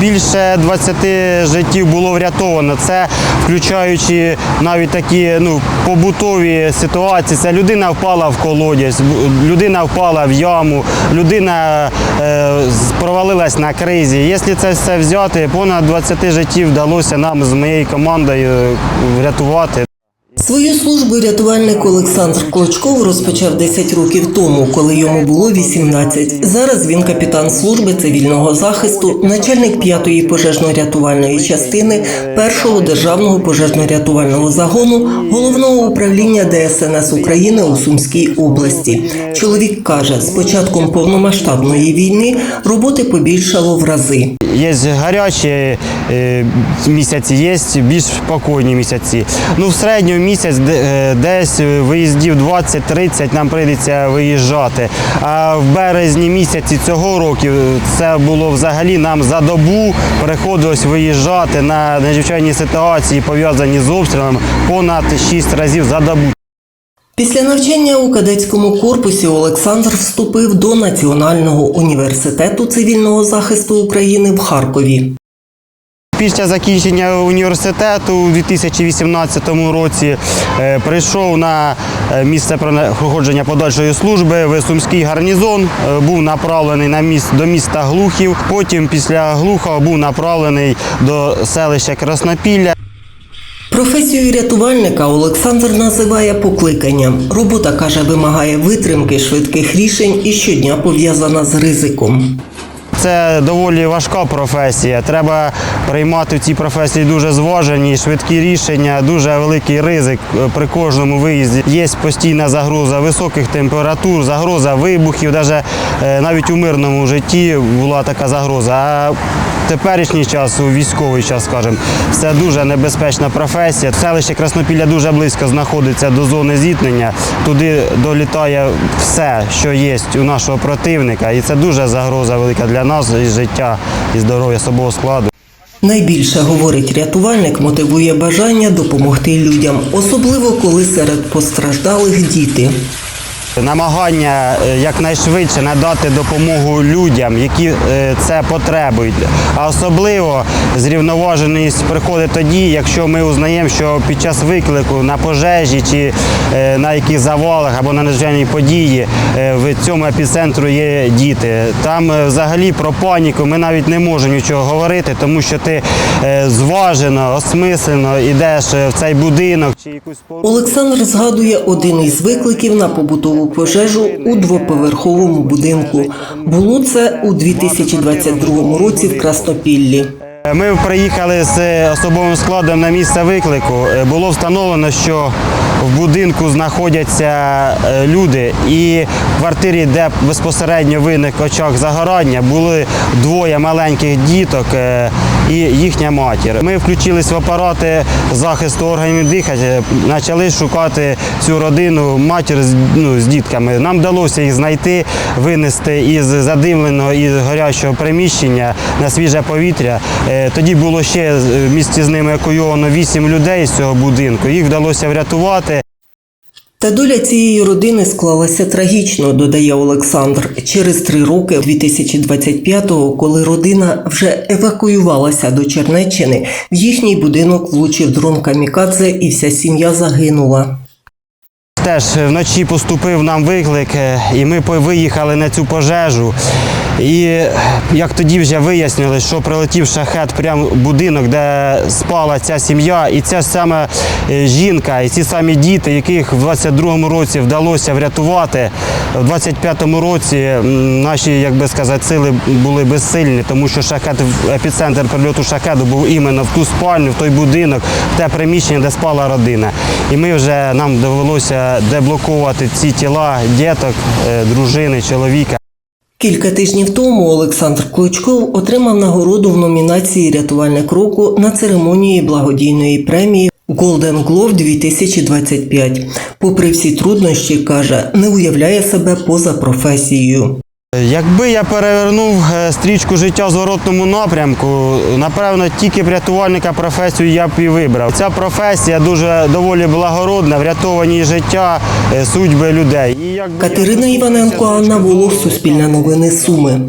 Більше 20 життів було врятовано. Це включаючи навіть такі ну, побутові ситуації. Це людина впала в колодязь, людина впала в яму, людина е, провалилась на кризі. Якщо це все взяти, понад 20 життів вдалося нам з моєю командою врятувати. Свою службу рятувальник Олександр Клочков розпочав 10 років тому, коли йому було 18. Зараз він капітан служби цивільного захисту, начальник 5-ї пожежно-рятувальної частини, 1-го державного пожежно-рятувального загону, головного управління ДСНС України у Сумській області. Чоловік каже, з початком повномасштабної війни роботи побільшало в рази. Є гарячі місяці, є більш спокійні місяці. Ну, в середньому місяць е, десь виїздів 20-30 нам прийдеться виїжджати. А в березні місяці цього року це було взагалі нам за добу приходилось виїжджати на надзвичайні ситуації, пов'язані з обстрілами, понад 6 разів за добу. Після навчання у кадетському корпусі Олександр вступив до Національного університету цивільного захисту України в Харкові. Після закінчення університету у 2018 році е, прийшов на е, місце проходження подальшої служби в Сумський гарнізон. Е, Був направлений на міст до міста Глухів. Потім після Глухова був направлений до селища Краснопілля. Професію рятувальника Олександр називає покликанням. Робота каже, вимагає витримки, швидких рішень і щодня пов'язана з ризиком. Це доволі важка професія. Треба приймати в цій професії дуже зважені, швидкі рішення, дуже великий ризик е, при кожному виїзді. Є постійна загроза високих температур, загроза вибухів. Даже, е, навіть у мирному житті була така загроза. Теперішній час, у військовий час, скажімо, це дуже небезпечна професія. Селище Краснопілля дуже близько знаходиться до зони зіткнення. Туди долітає все, що є у нашого противника, і це дуже загроза велика для нас і життя і здоров'я особового складу. Найбільше говорить рятувальник, мотивує бажання допомогти людям, особливо коли серед постраждалих діти. Намагання е, якнайшвидше надати допомогу людям, які е, це потребують. А особливо зрівноваженість приходить тоді, якщо ми узнаємо, що під час виклику на пожежі чи е, на яких завалах або на надзвичайній події в цьому епіцентру є діти. Там взагалі про паніку ми навіть не можемо нічого говорити, тому що ти зважено, осмислено йдеш в цей будинок чи якусь. Олександр згадує один із викликів на побутову пожежу у двоповерховому будинку. Було це у 2022 році в Краснопіллі. Ми приїхали з особовим складом на місце виклику. Е, Було встановлено, що в будинку знаходяться е, люди, і в квартирі, де безпосередньо виник очаг загорання, були двоє маленьких діток е, і їхня матір. Ми включились в апарати захисту органів дихання, почали шукати цю родину, матір з, ну, з дітками. Нам вдалося їх знайти, винести із задимленого і горячого приміщення на свіже повітря. Е, Тоді було ще е, в місті з ними евакуйовано вісім людей з цього будинку. Їх вдалося врятувати. Та доля цієї родини склалася трагічно, додає Олександр. Через три роки, 2025-го, коли родина вже евакуювалася до Чернеччини, в їхній будинок влучив дрон камікадзе і вся сім'я загинула. Теж вночі поступив нам виклик, е, і ми виїхали на цю пожежу. І як тоді вже вияснили, що прилетів шахет прямо в будинок, де спала ця сім'я, і ця саме е, жінка, і ці самі діти, яких в 22-му році вдалося врятувати. В 25-му році наші, як би сказати, сили були безсильні, тому що шахет епіцентр прильоту шахеду був іменно в ту спальню, в той будинок, в те приміщення, де спала родина. І ми вже нам довелося деблокувати ці тіла діток, е, дружини, чоловіка. Кілька тижнів тому Олександр Клочков отримав нагороду в номінації Рятувальник року на церемонії благодійної премії Golden Glove 2025. Попри всі труднощі, каже, не уявляє себе поза професією. Якби я перевернув е, стрічку життя в зворотному напрямку, напевно, тільки б рятувальника професію я б і вибрав. Ця професія дуже доволі благородна, врятовані життя, е, судьби людей. І якби Катерина Іваненко, Анна Волох, Суспільне новини Суми.